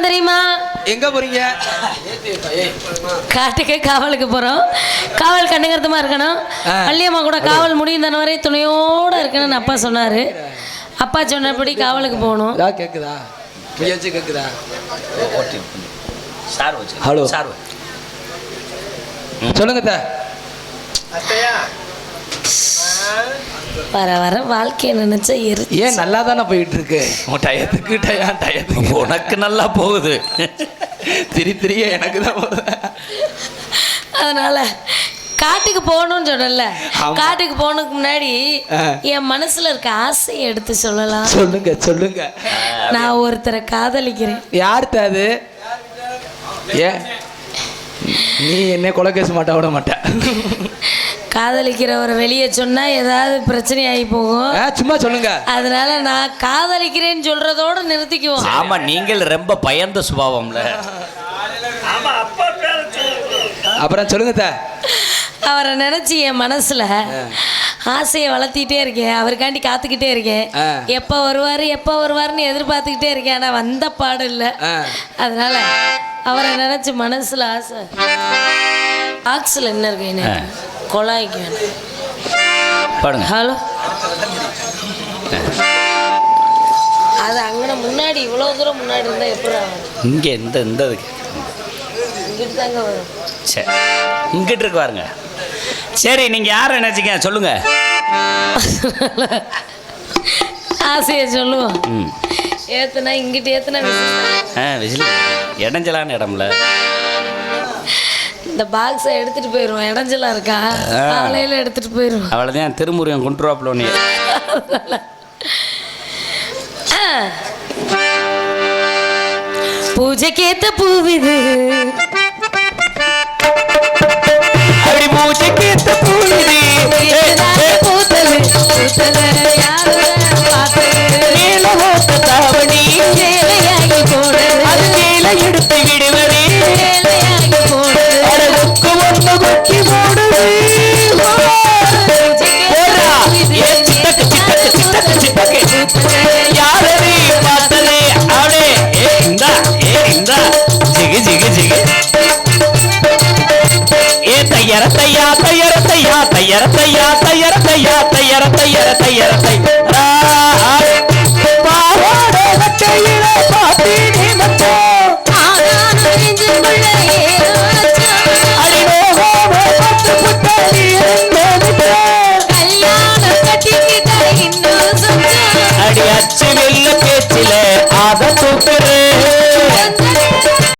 போறோம் தெரியுமா? எங்க போறீங்க? காட்டுக்கு காவலுக்கு போறோம். காவல் கண்ணுங்கருத்தமா இருக்கணும். ஆ. வள்ளியம்மா கூட காவல் முடியும் தானே வரை துணையோட இருக்கணும்னு அப்பா சொன்னாரு. அப்பா சொன்னபடி காவலுக்கு போகணும். கேக்குதா? கேக்குதா? ஹலோ. சொல்லுங்க தா வர வர வாழ்க்கையை நினைச்சா எரி ஏன் நல்லா தானே போயிட்டு இருக்கு உன் டயத்துக்கு டயம் டயத்துக்கு. உனக்கு நல்லா போகுது. திரி திரிய எனக்கு தான் போகுது. அதனால காட்டுக்கு போகணும்னு சொன்னல ஆமா. காட்டுக்கு போனதுக்கு முன்னாடி. என் மனசுல இருக்க ஆசையை எடுத்து சொல்லலாம். சொல்லுங்க சொல்லுங்க. நான் ஒருத்தரை காதலிக்கிறேன். யார் அது? ஏன்? நீ என்ன கொலை கேஸ் மாட்டா விட மாட்ட. காதலிக்கிறவரை வெளியே சொன்னா ஏதாவது பிரச்சனை ஆகி போகும் சும்மா சொல்லுங்க. அதனால நான் காதலிக்கிறேன்னு சொல்றதோட நிறுத்திக்குவோம். ஆமா நீங்கள் ரொம்ப பயந்த சுபாவம்ல. அப்புறம் சொல்லுங்க தா அவரை நினைச்சு என் மனசுல ஆசையை வளர்த்திட்டே இருக்கேன். அவருக்காண்டி காத்துக்கிட்டே இருக்கேன். எப்போ வருவாரு எப்போ வருவாருன்னு எதிர்பார்த்துக்கிட்டே இருக்கேன். ஆனா வந்த பாடு இல்லை. அதனால அவரை நினைச்சு மனசுல ஆசை. பாக்ஸில் என்ன இருக்கு கொலாய்க்கு வேணும் பாடுங்க. ஹலோ. அது அங்கே முன்னாடி இவ்வளோ தூரம் முன்னாடி இருந்தால் எப்படி இங்க இந்த இந்த இதுக்கு. இங்கிட்டு தாங்க வரும். சரி இங்கிட்டு இருக்கு பாருங்க. சரி நீங்க யாரை நினைச்சீங்க? சொல்லுங்க. ஆசையை சொல்லுவோம். ம். ஏத்துனா இங்கிட்டு விசில். ஆ விசில். இடைஞ்சலான இடம்ல. இந்த பாக்ஸை எடுத்துட்டு போயிடுவோம் இடைஞ்சலா இருக்கா. காலையில எடுத்துட்டு போயிடுவோம் அவ்வளோதான் திருமுருகன் கொண்டுருவாப்புல உன்னைய ஆ. பூஜைக்கேத்த பூவிது. அப்படி பூஜைக்கு இதுதானே பூத்தது. பூத்தது யாருதான் பார்த்தது மேல ஓட்ட தாவணி. சேலையாகி மேல எடுத்து விடுவதே. அடி நோகாம பட்டு புட்ட நீ இருந்ததுக்கு. கல்யாணம் கட்டிக்கிட்டா இன்னும் சொச்சம். அடி அச்சு வெள்ள பேச்சில அத தூக்குற